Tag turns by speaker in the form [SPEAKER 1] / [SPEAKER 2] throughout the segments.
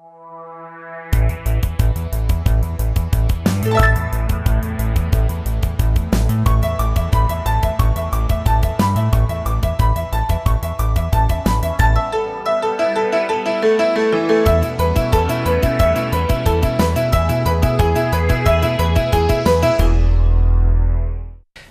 [SPEAKER 1] Thank you.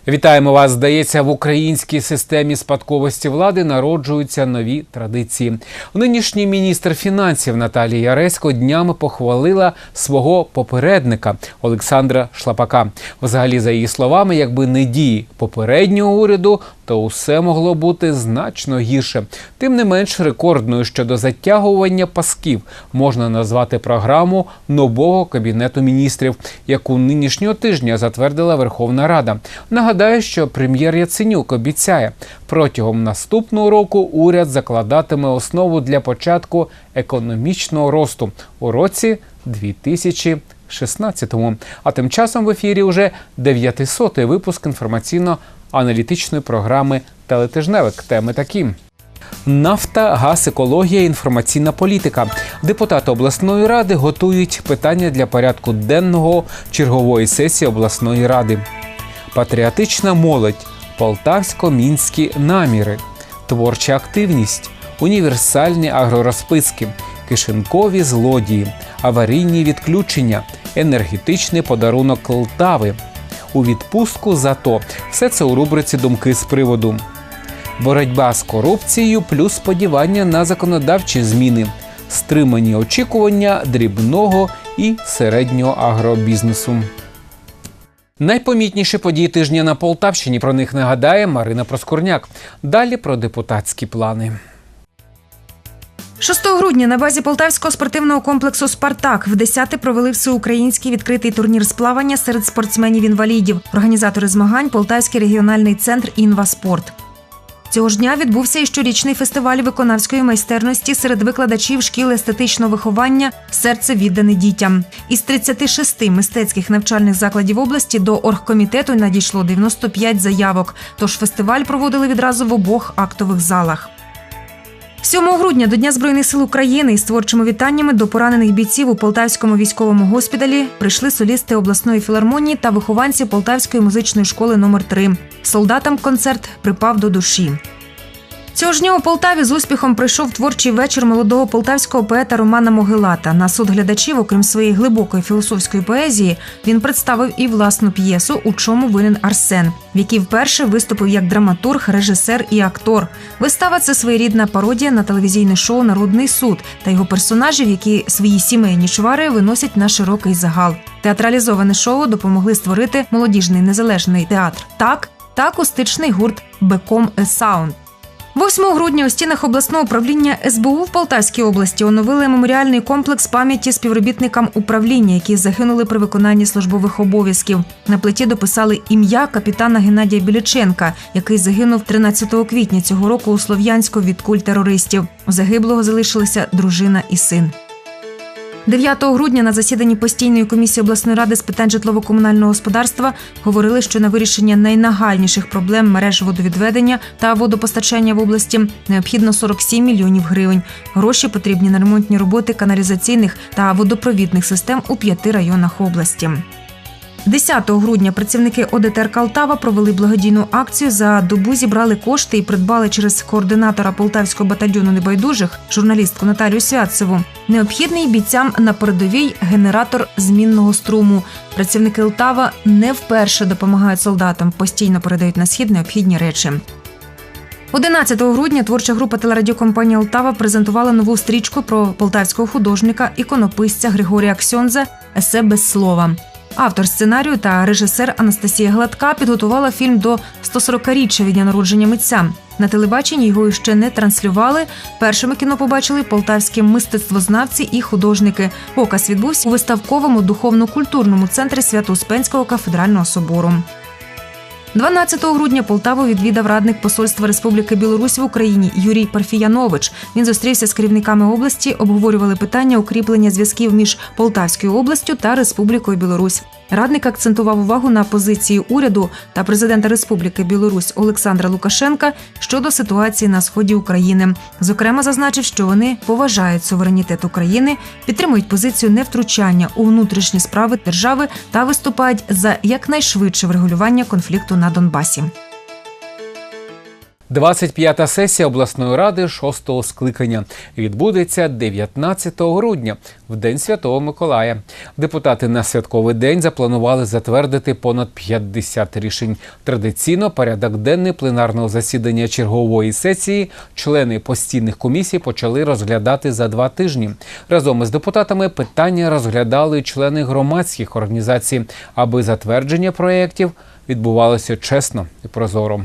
[SPEAKER 1] Вітаємо вас. Здається, в українській системі спадковості влади народжуються нові традиції. Нинішній міністр фінансів Наталія Яресько днями похвалила свого попередника Олександра Шлапака. Взагалі, за її словами, якби не дії попереднього уряду, то усе могло бути значно гірше. Тим не менш, рекордною щодо затягування пасків можна назвати програму нового кабінету міністрів, яку нинішнього тижня затвердила Верховна Рада. Нагадаю, що прем'єр Яценюк обіцяє протягом наступного року уряд закладатиме основу для початку економічного росту у році 2016-му. А тим часом в ефірі вже 900-й випуск інформаційно-аналітичної програми Телетижневик. Теми такі. Нафта, газ, екологія, інформаційна політика. Депутати обласної ради готують питання для порядку денного чергової сесії обласної ради. Патріотична молодь, полтавсько-мінські наміри, творча активність, універсальні агророзписки, кишенкові злодії, аварійні відключення, енергетичний подарунок Полтави. У відпустку зато все це у рубриці Думки з приводу. Боротьба з корупцією плюс сподівання на законодавчі зміни, стримані очікування дрібного і середнього агробізнесу. Найпомітніші події тижня на Полтавщині. Про них нагадає Марина Проскурняк. Далі про депутатські плани.
[SPEAKER 2] 6 грудня на базі полтавського спортивного комплексу Спартак в 10 провели всеукраїнський відкритий турнір з плавання серед спортсменів-інвалідів. Організатори змагань Полтавський регіональний центр Інваспорт. Цього ж дня відбувся і щорічний фестиваль виконавської майстерності серед викладачів шкіл естетичного виховання Серце віддане дітям. Із 36 мистецьких навчальних закладів області до оргкомітету надійшло 95 заявок. Тож фестиваль проводили відразу в обох актових залах. 7 грудня до Дня Збройних сил України із творчими вітаннями до поранених бійців у Полтавському військовому госпіталі прийшли солісти обласної філармонії та вихованці Полтавської музичної школи номер 3 Солдатам концерт припав до душі. Цього ж дня у Полтаві з успіхом пройшов творчий вечір молодого полтавського поета Романа Могилата. На суд глядачів, окрім своєї глибокої філософської поезії, він представив і власну п'єсу У чому винен Арсен, в якій вперше виступив як драматург, режисер і актор. Вистава це своєрідна пародія на телевізійне шоу Народний суд та його персонажів, які свої сімейні чвари виносять на широкий загал. Театралізоване шоу допомогли створити молодіжний незалежний театр. Так та акустичний гурт Беком Саунд. 8 грудня у стінах обласного управління СБУ в Полтавській області оновили меморіальний комплекс пам'яті співробітникам управління, які загинули при виконанні службових обов'язків. На плиті дописали ім'я капітана Геннадія Біляченка, який загинув 13 квітня цього року у Слов'янську від куль терористів. У загиблого залишилися дружина і син. 9 грудня на засіданні постійної комісії обласної ради з питань житлово-комунального господарства говорили, що на вирішення найнагальніших проблем мереж водовідведення та водопостачання в області необхідно 47 мільйонів гривень. Гроші потрібні на ремонтні роботи каналізаційних та водопровідних систем у п'яти районах області. 10 грудня працівники ОДТР Калтава провели благодійну акцію. За добу зібрали кошти і придбали через координатора полтавського батальйону небайдужих журналістку Наталію Святцеву. Необхідний бійцям на передовій генератор змінного струму. Працівники Лтава не вперше допомагають солдатам, постійно передають на схід необхідні речі. 11 грудня творча група телерадіокомпанії Лтава презентувала нову стрічку про полтавського художника іконописця Григорія Ксьонза Есе без слова. Автор сценарію та режисер Анастасія Гладка підготувала фільм до 140-річчя від дня народження митця. На телебаченні його ще не транслювали. Першими кіно побачили полтавські мистецтвознавці і художники. Показ відбувся у виставковому духовно-культурному центрі Свято-Успенського кафедрального собору. 12 грудня Полтаву відвідав радник посольства Республіки Білорусь в Україні Юрій Парфіянович. Він зустрівся з керівниками області, обговорювали питання укріплення зв'язків між Полтавською областю та Республікою Білорусь. Радник акцентував увагу на позиції уряду та президента Республіки Білорусь Олександра Лукашенка щодо ситуації на сході України. Зокрема, зазначив, що вони поважають суверенітет України, підтримують позицію невтручання у внутрішні справи держави та виступають за якнайшвидше врегулювання конфлікту на Донбасі.
[SPEAKER 1] 25-та сесія обласної ради 6-го скликання відбудеться 19 грудня, в день Святого Миколая. Депутати на святковий день запланували затвердити понад 50 рішень. Традиційно порядок денний пленарного засідання чергової сесії члени постійних комісій почали розглядати за два тижні. Разом із депутатами питання розглядали члени громадських організацій, аби затвердження проєктів відбувалося чесно і прозоро.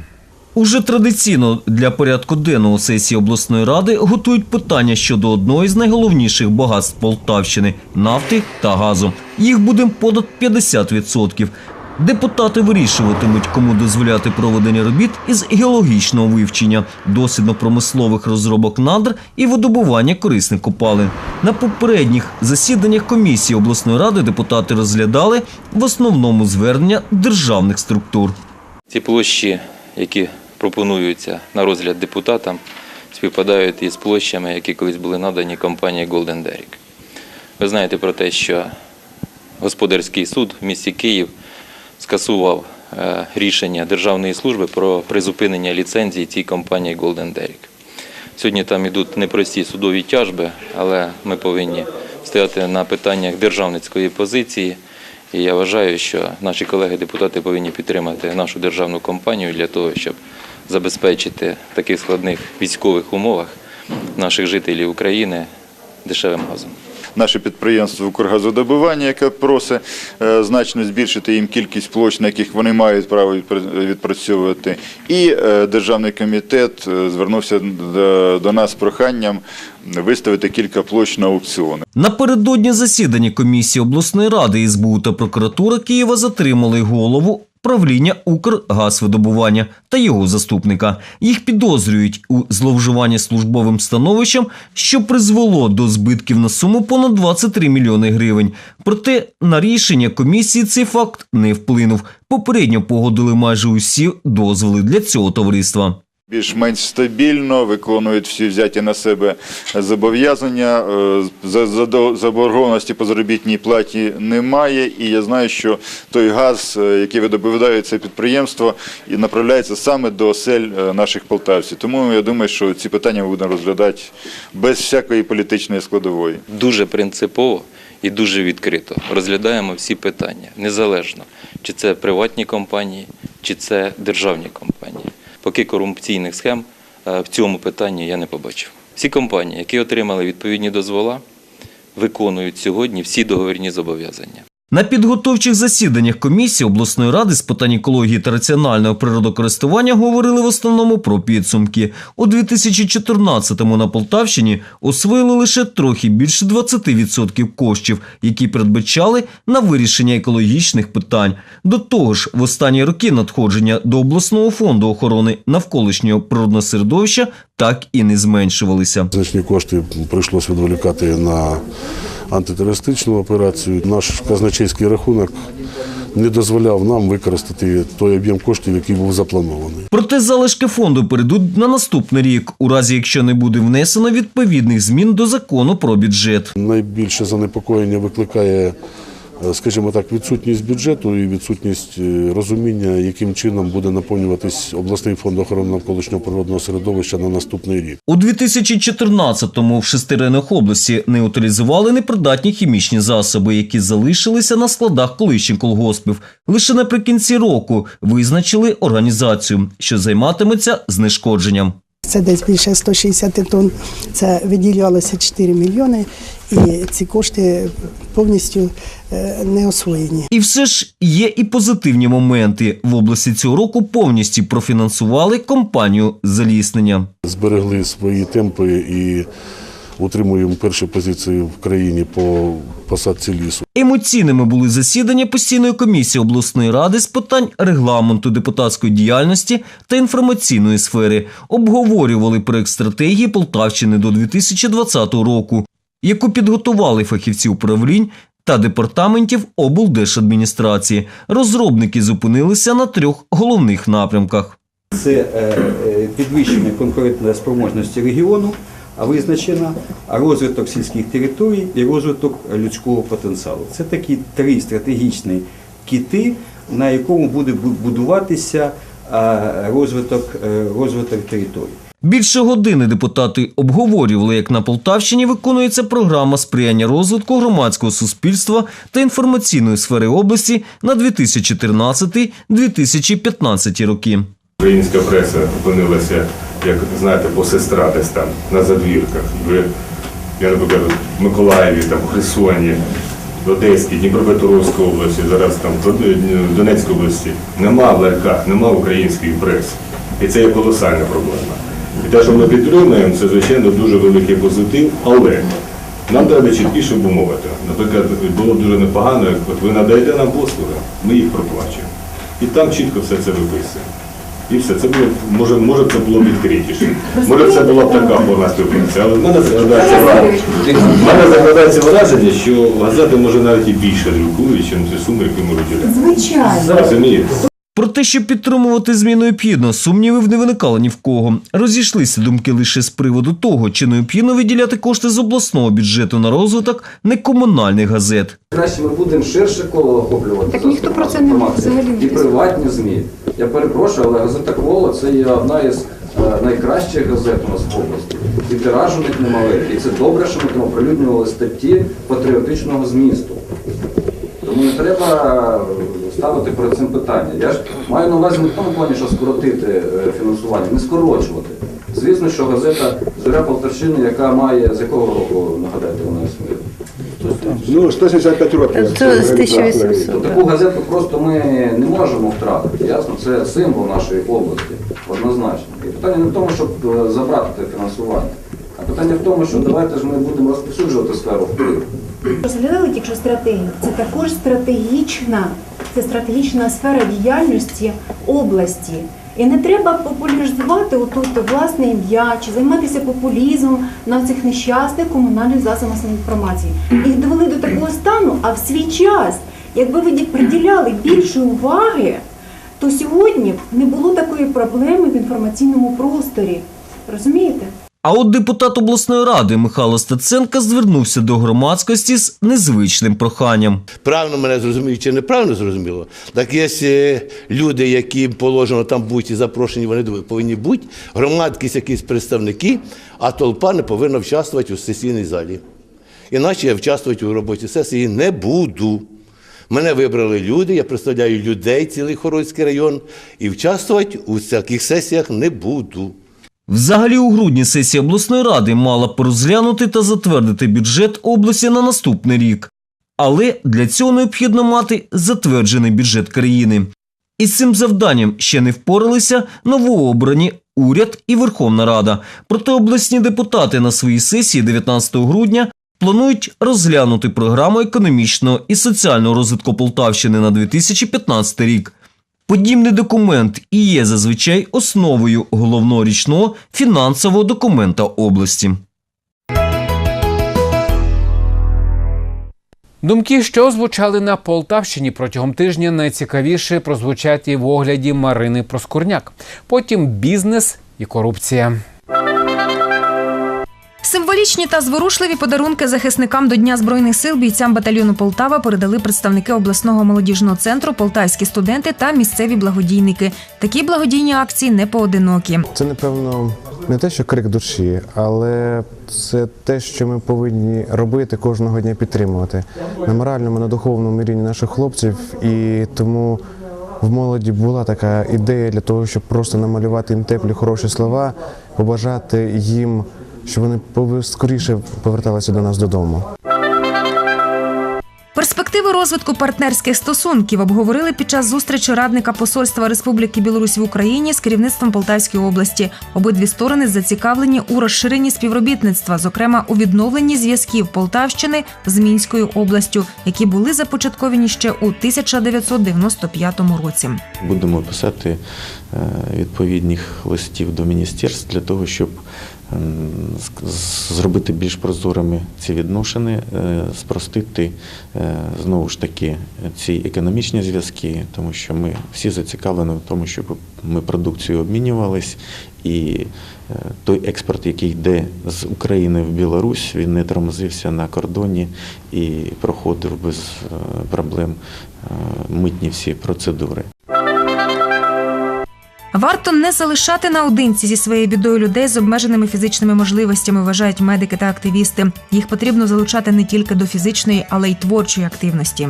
[SPEAKER 3] Уже традиційно для порядку денного сесії обласної ради готують питання щодо одного із найголовніших багатств Полтавщини нафти та газу. Їх буде понад 50%. Депутати вирішуватимуть, кому дозволяти проведення робіт із геологічного вивчення, дослідно-промислових розробок надр і видобування корисних копалин. На попередніх засіданнях комісії обласної ради депутати розглядали в основному звернення державних структур.
[SPEAKER 4] Ці площі, які пропонуються на розгляд депутатам, співпадають із площами, які колись були надані компанії Golden Derrick. Ви знаєте про те, що господарський суд в місті Київ скасував е, рішення Державної служби про призупинення ліцензії цій компанії Golden Derrick. Сьогодні там йдуть непрості судові тяжби, але ми повинні стояти на питаннях державницької позиції. І я вважаю, що наші колеги-депутати повинні підтримати нашу державну компанію для того, щоб забезпечити в таких складних військових умовах наших жителів України дешевим газом.
[SPEAKER 5] наше підприємство «Укргазодобивання», яке просить е, значно збільшити їм кількість площ, на яких вони мають право відпра- відпрацьовувати. І е, Державний комітет е, звернувся до, до нас з проханням виставити кілька площ на аукціони.
[SPEAKER 3] Напередодні засідання комісії обласної ради СБУ та прокуратура Києва затримали голову правління Укргазвидобування та його заступника. Їх підозрюють у зловживанні службовим становищем, що призвело до збитків на суму понад 23 мільйони гривень. Проте на рішення комісії цей факт не вплинув. Попередньо погодили майже усі дозволи для цього товариства.
[SPEAKER 5] Більш-менш стабільно виконують всі взяті на себе зобов'язання. Е, за- за- Заборгованості по заробітній платі немає. І я знаю, що той газ, е, який видобуває це підприємство, і направляється саме до осель е, наших полтавців. Тому я думаю, що ці питання ми будемо розглядати без всякої політичної складової.
[SPEAKER 4] Дуже принципово і дуже відкрито розглядаємо всі питання, незалежно, чи це приватні компанії, чи це державні компанії. Поки корупційних схем е, в цьому питанні я не побачив. Всі компанії, які отримали відповідні дозвола, виконують сьогодні всі договірні зобов'язання.
[SPEAKER 3] На підготовчих засіданнях комісії обласної ради з питань екології та раціонального природокористування говорили в основному про підсумки. У 2014-му на Полтавщині освоїли лише трохи більше 20% коштів, які передбачали на вирішення екологічних питань. До того ж, в останні роки надходження до обласного фонду охорони навколишнього природного середовища так і не зменшувалися.
[SPEAKER 6] Значні кошти прийшлось відволікати на антитерористичну операцію. Наш казначейський рахунок не дозволяв нам використати той об'єм коштів, який був запланований.
[SPEAKER 3] Проте залишки фонду перейдуть на наступний рік, у разі якщо не буде внесено відповідних змін до закону про бюджет.
[SPEAKER 6] Найбільше занепокоєння викликає, скажімо так, відсутність бюджету і відсутність е, розуміння, яким чином буде наповнюватись обласний фонд охорони навколишнього природного середовища на наступний рік.
[SPEAKER 3] У 2014-му в шести області не утилізували непридатні хімічні засоби, які залишилися на складах колишніх колгоспів. Лише наприкінці року визначили організацію, що займатиметься знешкодженням.
[SPEAKER 7] Це десь більше 160 тонн. Це виділялося 4 мільйони, і ці кошти повністю е, не освоєні.
[SPEAKER 3] І все ж є і позитивні моменти. В області цього року повністю профінансували компанію заліснення.
[SPEAKER 6] Зберегли свої темпи і утримуємо перші позиції в країні по посадці лісу.
[SPEAKER 3] Емоційними були засідання постійної комісії обласної ради з питань регламенту депутатської діяльності та інформаційної сфери. Обговорювали проект стратегії Полтавщини до 2020 року, яку підготували фахівці управлінь та департаментів облдержадміністрації. Розробники зупинилися на трьох головних напрямках.
[SPEAKER 8] Це е, е, підвищення конкурентної спроможності регіону, визначена, розвиток сільських територій і розвиток людського потенціалу. Це такі три стратегічні кіти, на якому буде будуватися розвиток, е, розвиток територій.
[SPEAKER 3] Більше години депутати обговорювали, як на Полтавщині виконується програма сприяння розвитку громадського суспільства та інформаційної сфери області на 2014-2015 роки.
[SPEAKER 9] Українська преса опинилася, як знаєте, по сестра десь там на задвірках. Ви, я наприклад, в Миколаєві, там, в Херсоні, в Одеській, Дніпропетровській області, зараз там в Донецькій області. Нема в ларьках, нема української преси. І це є колосальна проблема. І те, що ми підтримуємо, це, звичайно, дуже великий позитив, але нам треба чіткіше обумовити. Наприклад, було б дуже непогано, як от ви надаєте нам послуги, ми їх проплачуємо. І там чітко все це виписуємо. І все, це було, може, може це було відкритіше. Може, це була б така погана співпраця, Але в мене закладається враження, в мене враження, що газети може навіть і більше друкують, ніж ті суми, які ми виділяємо. Звичайно. Розумієте?
[SPEAKER 3] Про те, щоб підтримувати зміну необхідно, сумнівів не виникало ні в кого. Розійшлися думки лише з приводу того, чи необхідно виділяти кошти з обласного бюджету на розвиток некомунальних газет.
[SPEAKER 10] Краще ми будемо ширше коло охоплювати.
[SPEAKER 11] Так ніхто про це не взагалі
[SPEAKER 10] І приватні ЗМІ. Я перепрошую, але газета Коло це є одна із е, найкращих газет у нас в області. І тираж у них немаленький. І це добре, що ми там оприлюднювали статті патріотичного змісту. Тому не треба ставити перед цим питання. Я ж маю на увазі не в тому плані, що скоротити е, фінансування, не скорочувати. Звісно, що газета Зоря Полтавщини, яка має з якого року, нагадайте, вона існує?
[SPEAKER 12] Ну, 165 років.
[SPEAKER 11] Це з 1800.
[SPEAKER 10] Таку газету просто ми не можемо втратити. Ясно, це символ нашої області, однозначно. І питання не в тому, щоб е, забрати те фінансування, питання в тому, що давайте ж ми будемо розповсюджувати сферу впливу.
[SPEAKER 11] Розглядали тільки що стратегію. Це також стратегічна, це стратегічна сфера діяльності області. І не треба популяризувати отут власне ім'я чи займатися популізмом на цих нещасних комунальних засобах інформації. Їх довели до такого стану, а в свій час, якби ви приділяли більше уваги, то сьогодні не було такої проблеми в інформаційному просторі. Розумієте?
[SPEAKER 3] А от депутат обласної ради Михайло Стеценка звернувся до громадськості з незвичним проханням.
[SPEAKER 12] Правильно мене зрозуміють чи неправильно зрозуміло. Так є е, люди, які положено там бути і запрошені, вони повинні бути, громадськість, якісь представники, а толпа не повинна участвувати у сесійній залі. Іначе я участвувати у роботі сесії не буду. Мене вибрали люди, я представляю людей, цілий Хорольський район, і участвувати у таких сесіях не буду.
[SPEAKER 3] Взагалі, у грудні сесія обласної ради мала б розглянути та затвердити бюджет області на наступний рік. Але для цього необхідно мати затверджений бюджет країни. Із цим завданням ще не впоралися новообрані уряд і Верховна Рада. Проте обласні депутати на своїй сесії 19 грудня планують розглянути програму економічного і соціального розвитку Полтавщини на 2015 рік. Подібний документ і є зазвичай основою головнорічного фінансового документа області.
[SPEAKER 1] Думки, що звучали на Полтавщині протягом тижня, найцікавіше прозвучать і в огляді Марини Проскурняк. Потім бізнес і корупція.
[SPEAKER 2] Символічні та зворушливі подарунки захисникам до Дня збройних сил бійцям батальйону Полтава передали представники обласного молодіжного центру, полтавські студенти та місцеві благодійники. Такі благодійні акції не поодинокі.
[SPEAKER 13] Це, напевно, не те, що крик душі, але це те, що ми повинні робити кожного дня підтримувати на моральному, на духовному рівні наших хлопців. І тому в молоді була така ідея для того, щоб просто намалювати їм теплі, хороші слова, побажати їм, щоб вони скоріше поверталися до нас додому.
[SPEAKER 2] Перспективи розвитку партнерських стосунків обговорили під час зустрічі радника посольства Республіки Білорусь в Україні з керівництвом Полтавської області. Обидві сторони зацікавлені у розширенні співробітництва, зокрема у відновленні зв'язків Полтавщини з Мінською областю, які були започатковані ще у 1995 році.
[SPEAKER 14] Будемо писати е, відповідних листів до міністерств для того, щоб зробити більш прозорими ці відношення, е, спростити е, знову ж таки ці економічні зв'язки, тому що ми всі зацікавлені в тому, щоб ми продукцію обмінювались, і е, той експорт, який йде з України в Білорусь, він не тормозився на кордоні і проходив без проблем митні всі процедури.
[SPEAKER 2] Варто не залишати наодинці зі своєю бідою людей з обмеженими фізичними можливостями, вважають медики та активісти. Їх потрібно залучати не тільки до фізичної, але й творчої активності.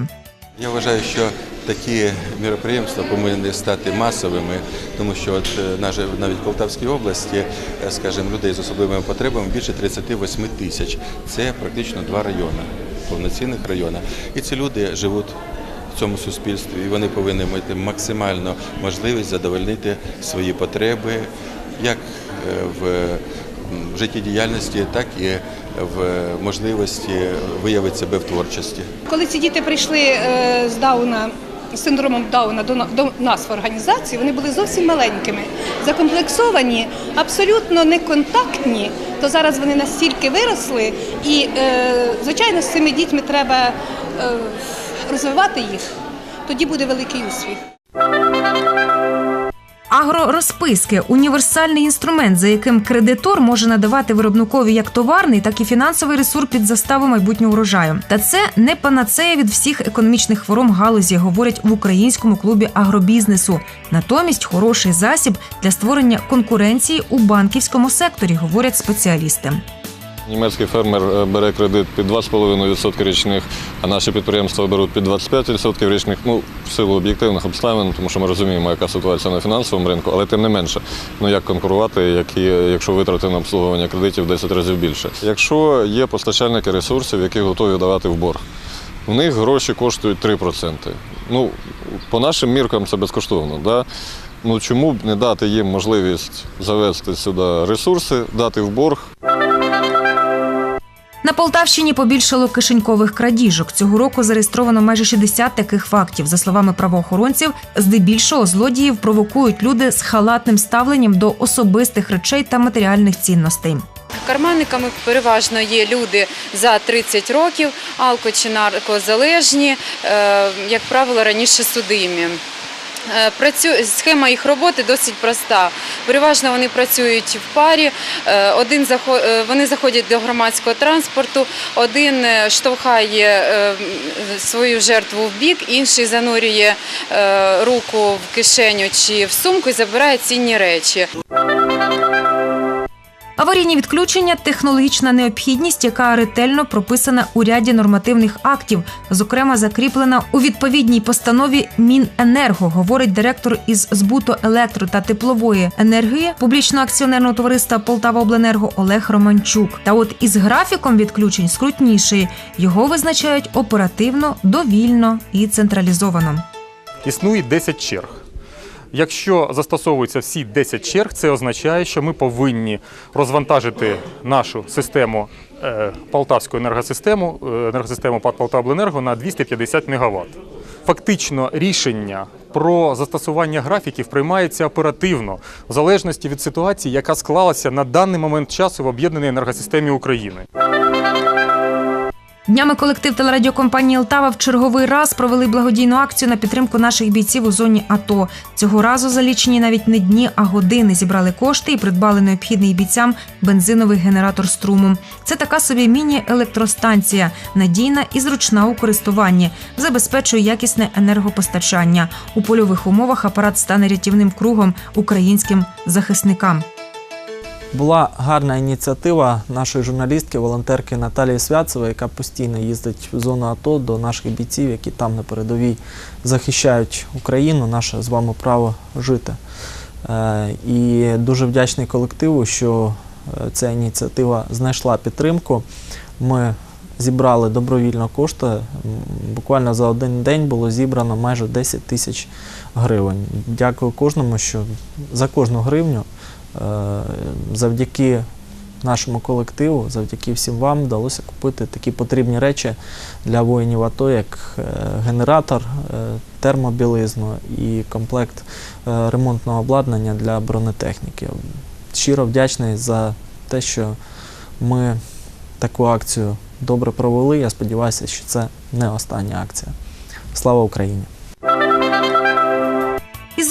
[SPEAKER 15] Я вважаю, що такі міроприємства повинні стати масовими, тому що от е, навіть в Полтавській області, е, скажімо, людей з особливими потребами більше 38 тисяч. Це практично два райони, повноцінних райони. І ці люди живуть в цьому суспільстві, і вони повинні мати максимально можливість задовольнити свої потреби як е, в життєдіяльності, так і в можливості виявити себе в творчості.
[SPEAKER 16] Коли ці діти прийшли е, з Дауна, синдромом Дауна до, до нас в організацію, вони були зовсім маленькими, закомплексовані, абсолютно неконтактні. То зараз вони настільки виросли, і е, звичайно з цими дітьми треба розвивати їх. Тоді буде великий успіх.
[SPEAKER 2] Агророзписки універсальний інструмент, за яким кредитор може надавати виробникові як товарний, так і фінансовий ресурс під заставу майбутнього урожаю. Та це не панацея від всіх економічних хвороб галузі, говорять в українському клубі агробізнесу. Натомість хороший засіб для створення конкуренції у банківському секторі, говорять спеціалісти.
[SPEAKER 17] Німецький фермер е, бере кредит під 2,5% річних, а наші підприємства беруть під 25% річних. Ну, в силу об'єктивних обставин, тому що ми розуміємо, яка ситуація на фінансовому ринку, але тим не менше, ну як конкурувати, які, якщо витрати на обслуговування кредитів в 10 разів більше. Якщо є постачальники ресурсів, які готові давати в борг, у них гроші коштують 3%. Ну, по нашим міркам це безкоштовно. Да? Ну чому б не дати їм можливість завести сюди ресурси, дати в борг,
[SPEAKER 2] На Полтавщині побільшало кишенькових крадіжок. Цього року зареєстровано майже 60 таких фактів. За словами правоохоронців, здебільшого злодіїв провокують люди з халатним ставленням до особистих речей та матеріальних цінностей.
[SPEAKER 18] Карманниками переважно є люди за 30 років, алко чи наркозалежні, е, як правило, раніше судимі. Е. Схема їх роботи досить проста. Переважно вони працюють в парі. Е, Один е, вони заходять до громадського транспорту, один штовхає свою жертву в бік, інший занурює руку в кишеню чи в сумку і забирає цінні речі.
[SPEAKER 2] Аварійні відключення технологічна необхідність, яка ретельно прописана у ряді нормативних актів, зокрема закріплена у відповідній постанові Міненерго, говорить директор із збуту електро та теплової енергії публічного акціонерного товариства Полтаваобленерго Олег Романчук. Та от із графіком відключень скрутніший його визначають оперативно, довільно і централізовано.
[SPEAKER 19] існує 10 черг. Якщо застосовуються всі 10 черг, це означає, що ми повинні розвантажити нашу систему е, полтавську енергосистему, е, енергосистему ПАК «Полтавобленерго» на 250 МВт. Фактично рішення про застосування графіків приймається оперативно, в залежності від ситуації, яка склалася на даний момент часу в об'єднаній енергосистемі України.
[SPEAKER 2] Днями колектив телерадіокомпанії Лтава в черговий раз провели благодійну акцію на підтримку наших бійців у зоні АТО. Цього разу за лічені навіть не дні, а години зібрали кошти і придбали необхідний бійцям бензиновий генератор струму. Це така собі міні-електростанція, надійна і зручна у користуванні, забезпечує якісне енергопостачання. У польових умовах апарат стане рятівним кругом українським захисникам.
[SPEAKER 20] Була гарна ініціатива нашої журналістки, волонтерки Наталії Святцевої, яка постійно їздить в зону АТО до наших бійців, які там на передовій захищають Україну, наше з вами право жити. Е, І дуже вдячний колективу, що е, ця ініціатива знайшла підтримку. Ми зібрали добровільно кошти. Буквально за один день було зібрано майже 10 тисяч гривень. Дякую кожному, що за кожну гривню завдяки нашому колективу, завдяки всім вам вдалося купити такі потрібні речі для воїнів АТО, як е, генератор, е, термобілизну і комплект е, ремонтного обладнання для бронетехніки. Щиро вдячний за те, що ми таку акцію добре провели. Я сподіваюся, що це не остання акція. Слава Україні!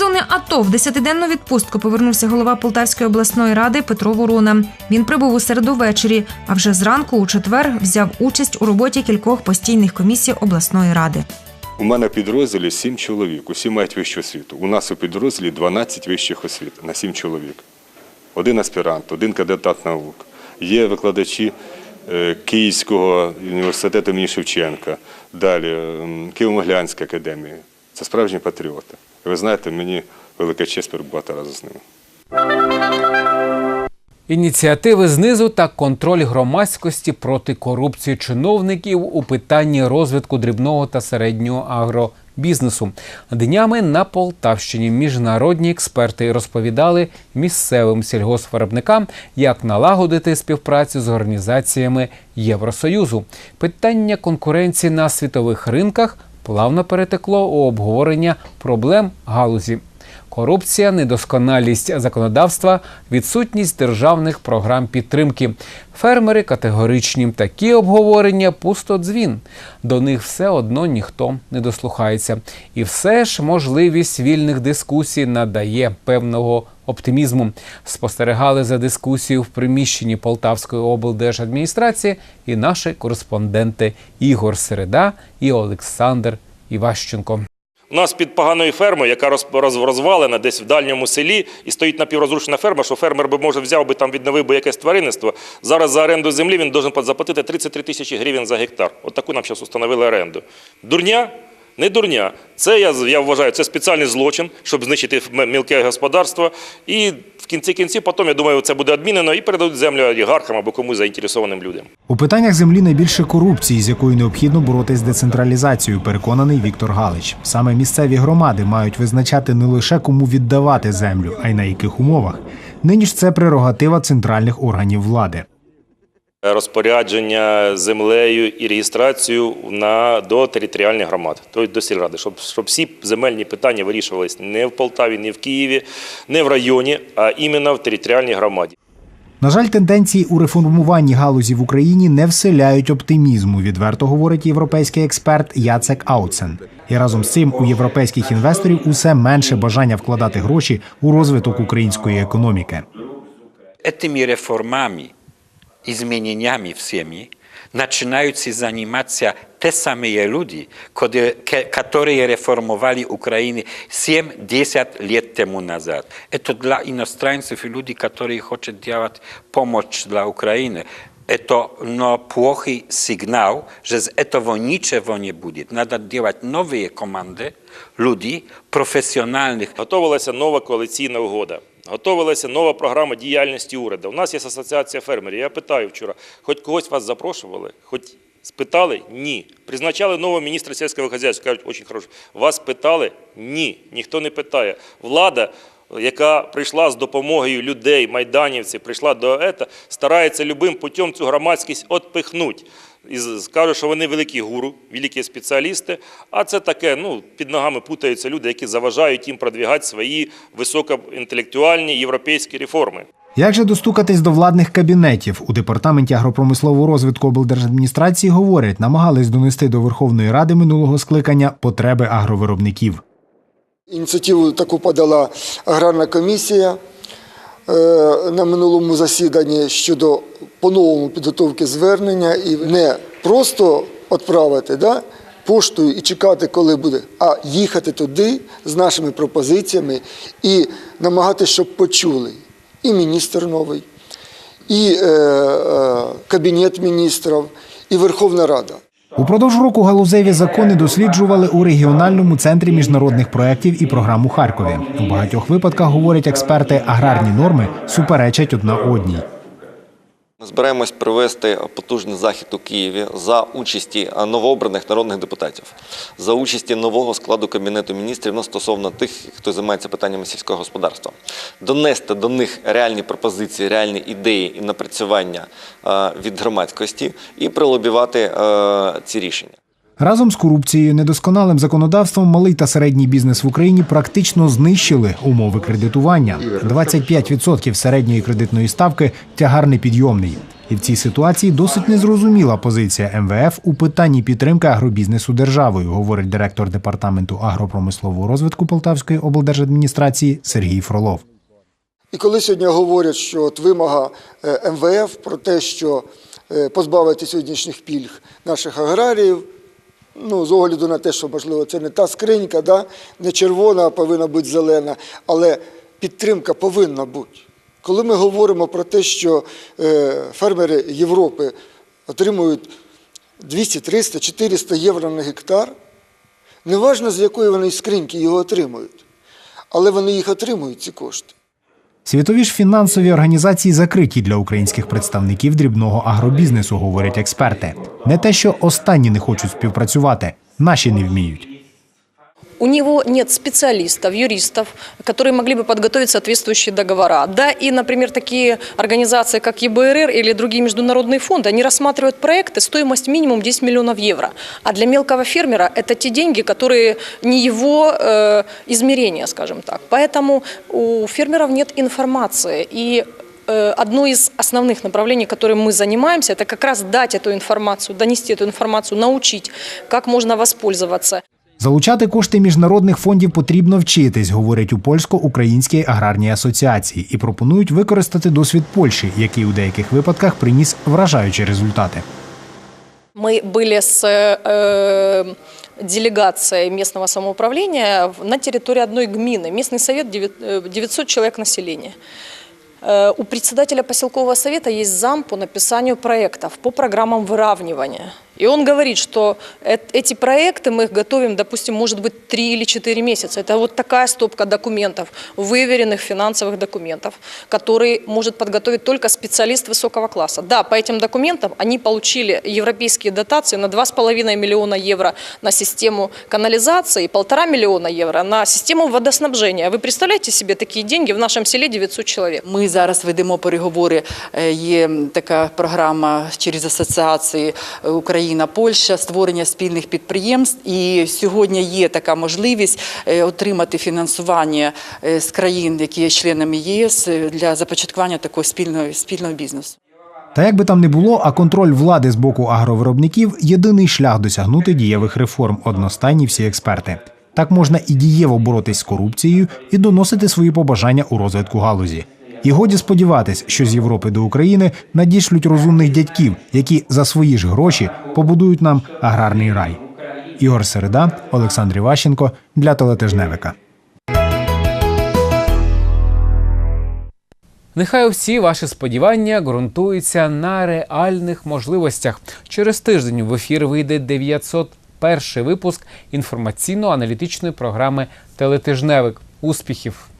[SPEAKER 2] Зони АТО в десятиденну відпустку повернувся голова Полтавської обласної ради Петро Ворона. Він прибув у середу ввечері, а вже зранку у четвер взяв участь у роботі кількох постійних комісій обласної ради.
[SPEAKER 9] У мене в підрозділі 7 чоловік, усі мають вищу освіту. У нас у підрозділі 12 вищих освіт на 7 чоловік. Один аспірант, один кандидат наук. Є викладачі е, Київського університету імені Шевченка, далі Києво-Могилянська академія. Це справжні патріоти. Ви знаєте, мені велика честь перебувати разом з ними.
[SPEAKER 1] Ініціативи знизу та контроль громадськості проти корупції чиновників у питанні розвитку дрібного та середнього агробізнесу. Днями на Полтавщині міжнародні експерти розповідали місцевим сільгоспвиробникам, як налагодити співпрацю з організаціями Євросоюзу. Питання конкуренції на світових ринках плавно перетекло у обговорення проблем галузі. Корупція, недосконалість законодавства, відсутність державних програм підтримки. Фермери категоричні. Такі обговорення пусто дзвін. До них все одно ніхто не дослухається. І все ж можливість вільних дискусій надає певного оптимізму. Спостерігали за дискусією в приміщенні Полтавської облдержадміністрації і наші кореспонденти Ігор Середа і Олександр Іващенко.
[SPEAKER 21] У нас під поганою фермою, яка роз, роз, розвалена десь в дальньому селі, і стоїть напіврозрушена ферма, що фермер би може взяв би там відновив би якесь тваринництво. Зараз за оренду землі він має заплатити 33 тисячі гривень за гектар. От таку нам зараз установили оренду. Дурня? Не дурня. Це я, я вважаю, це спеціальний злочин, щоб знищити мілке господарство. І в кінці кінців, потім, я думаю, це буде адмінено і передадуть землю олігархам або комусь заінтересованим людям.
[SPEAKER 22] У питаннях землі найбільше корупції, з якою необхідно боротись з децентралізацією, переконаний Віктор Галич. Саме місцеві громади мають визначати не лише кому віддавати землю, а й на яких умовах. Нині ж це прерогатива центральних органів влади.
[SPEAKER 21] Розпорядження землею і реєстрацію на, до територіальних громад, тобто до сільради, щоб, щоб всі земельні питання вирішувались не в Полтаві, не в Києві, не в районі, а іменно в територіальній громаді.
[SPEAKER 22] На жаль, тенденції у реформуванні галузі в Україні не вселяють оптимізму, відверто говорить європейський експерт Яцек Аутсен. І разом з цим у європейських інвесторів усе менше бажання вкладати гроші у розвиток української економіки.
[SPEAKER 23] Этими реформами, изменениями всеми, начинают заниматься те самые люди, коды- ке- которые реформовали Украину 7-10 лет тому назад. Это для иностранцев и люди, которые хотят делать помощь для Украины. Это но плохий сигнал, что из этого ничего не будет. Надо делать новые команды, людей, профессиональных,
[SPEAKER 21] Готовилася нова коаліційна угода. Готовилася нова програма діяльності уряду. У нас є асоціація фермерів. Я питаю вчора, хоч когось вас запрошували, хоч спитали? Ні. Призначали нового міністра сільського хазяйства. Кажуть, дуже хорошо. Вас питали? Ні. Ніхто не питає. Влада, яка прийшла з допомогою людей, майданівців, прийшла до ета, старається любим путем цю громадськість отпихнуть. І скажуть, що вони великі гуру, великі спеціалісти, а це таке, ну, під ногами путаються люди, які заважають їм продвігати свої високоінтелектуальні європейські реформи.
[SPEAKER 22] Як же достукатись до владних кабінетів у департаменті агропромислового розвитку облдержадміністрації говорять, намагались донести до Верховної Ради минулого скликання потреби агровиробників.
[SPEAKER 24] Ініціативу таку подала аграрна комісія на минулому засіданні щодо по-новому підготовки звернення і не просто відправити да, поштою і чекати, коли буде, а їхати туди з нашими пропозиціями і намагатися, щоб почули і міністр новий, і е, е, кабінет міністрів, і Верховна Рада.
[SPEAKER 22] Упродовж року галузеві закони досліджували у регіональному центрі міжнародних проєктів і програм у Харкові. У багатьох випадках говорять експерти, аграрні норми суперечать одна одній.
[SPEAKER 25] Ми збираємось провести потужний захід у Києві за участі новообраних народних депутатів, за участі нового складу кабінету міністрів ну, стосовно тих, хто займається питаннями сільського господарства, донести до них реальні пропозиції, реальні ідеї і напрацювання від громадськості і прилобівати ці рішення.
[SPEAKER 22] Разом з корупцією, недосконалим законодавством, малий та середній бізнес в Україні практично знищили умови кредитування. 25% середньої кредитної ставки тягар непідйомний. І в цій ситуації досить незрозуміла позиція МВФ у питанні підтримки агробізнесу державою, говорить директор департаменту агропромислового розвитку Полтавської облдержадміністрації Сергій Фролов.
[SPEAKER 24] І коли сьогодні говорять, що от вимога е, МВФ про те, що е, позбавити сьогоднішніх пільг наших аграріїв, ну, з огляду на те, що, можливо, це не та скринька, да? не червона, а повинна бути зелена, але підтримка повинна бути. Коли ми говоримо про те, що е, фермери Європи отримують 200, 300, 400 євро на гектар, неважно з якої вони скриньки його отримують, але вони їх отримують, ці кошти.
[SPEAKER 22] Світові ж фінансові організації закриті для українських представників дрібного агробізнесу, говорять експерти. Не те, що останні не хочуть співпрацювати, наші не вміють.
[SPEAKER 26] У него нет специалистов, юристов, которые могли бы подготовить соответствующие договора. Да, и, например, такие организации, как ЕБРР или другие международные фонды, они рассматривают проекты, стоимость минимум 10 миллионов евро. А для мелкого фермера это те деньги, которые не его э, измерения, скажем так. Поэтому у фермеров нет информации. И э, одно из основных направлений, которым мы занимаемся, это как раз дать эту информацию, донести эту информацию, научить, как можно воспользоваться.
[SPEAKER 22] Залучати кошти міжнародних фондів потрібно вчитись, говорять у польсько-українській аграрній асоціації, і пропонують використати досвід Польщі, який у деяких випадках приніс вражаючі результати.
[SPEAKER 26] Мы были с э, делегацией местного самоуправления в- на территории одной гмины. Местный совет девят- э, 900 человек населения. Э, У председателя поселкового совета есть зам по написанию проектов по программам выравнивания. И он говорит, что эт- эти проекты мы их готовим, допустим, может быть, три или четыре месяца. Это вот такая стопка документов, выверенных финансовых документов, которые может подготовить только специалист высокого класса. Да, по этим документам они получили европейские дотации на 2,5 миллиона евро на систему канализации и полтора миллиона евро на систему водоснабжения. Вы представляете себе такие деньги в нашем селе 900 человек?
[SPEAKER 27] Ми зараз ведемо переговори. е, Є така програма через асоціації е, Україна, Польща, створення спільних підприємств. І сьогодні є така можливість е, отримати фінансування е, з країн, які є членами ЄС, е, для започаткування такого спільного спільного бізнесу.
[SPEAKER 22] Та як би там не було, а контроль влади з боку агровиробників єдиний шлях досягнути дієвих реформ, одностайні всі експерти. Так можна і дієво боротись з корупцією і доносити свої побажання у розвитку галузі. І годі сподіватись, що з Європи до України надішлють розумних дядьків, які за свої ж гроші побудують нам аграрний рай. Ігор Середа, Олександр Іващенко для телетижневика.
[SPEAKER 1] Нехай всі ваші сподівання ґрунтуються на реальних можливостях. Через тиждень в ефір вийде 901 випуск інформаційно-аналітичної програми Телетижневик. Успіхів!